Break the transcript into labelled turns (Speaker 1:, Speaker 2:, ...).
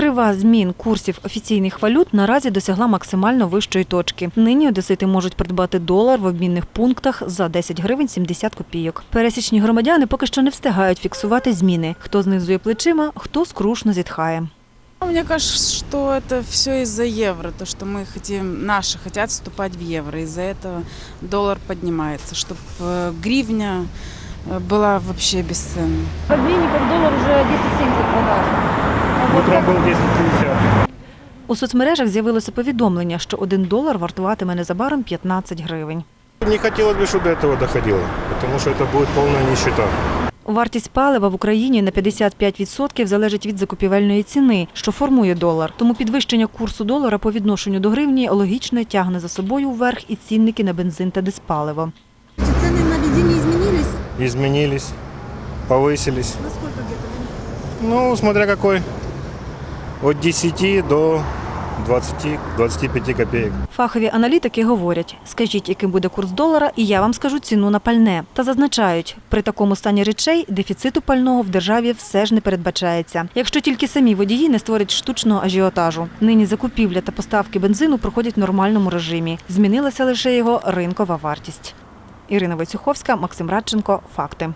Speaker 1: Крива змін курсів офіційних валют наразі досягла максимально вищої точки. Нині одесити можуть придбати долар в обмінних пунктах за 10 гривень 70 копійок. Пересічні громадяни поки що не встигають фіксувати зміни. Хто знизує плечима, хто скрушно зітхає.
Speaker 2: Мне кажется, что это все из-за евро, то, что мы хотим, наши хотят вступать в евро, из-за этого доллар поднимается, чтобы гривня э, была вообще бесценна.
Speaker 1: В обмінниках долар вже 10,70 продажа.
Speaker 3: Утром был 10,50.
Speaker 1: У соцмережах з'явилося повідомлення, що один долар вартуватиме незабаром 15 гривень.
Speaker 3: Не хотелось бы, чтобы до этого доходило, потому что это будет полная нищета.
Speaker 1: Вартість палива в Україні на 55% залежить від закупівельної ціни, що формує долар. Тому підвищення курсу долара по відношенню до гривні логічно тягне за собою вверх і цінники на бензин та диспаливо.
Speaker 4: Цены на бензине изменились?
Speaker 3: Изменились, повысились.
Speaker 4: Насколько где-то?
Speaker 3: Ну, смотря какой. От 10 до 20-25 копеек.
Speaker 1: Фахові аналітики говорять: скажіть, яким буде курс долара, і я вам скажу ціну на пальне. Та зазначають, при такому стані речей дефіциту пального в державі все ж не передбачається. Якщо тільки самі водії не створять штучного ажіотажу. Нині закупівля та поставки бензину проходять в нормальному режимі. Змінилася лише його ринкова вартість. Ірина Войцюховська, Максим Радченко. Факти.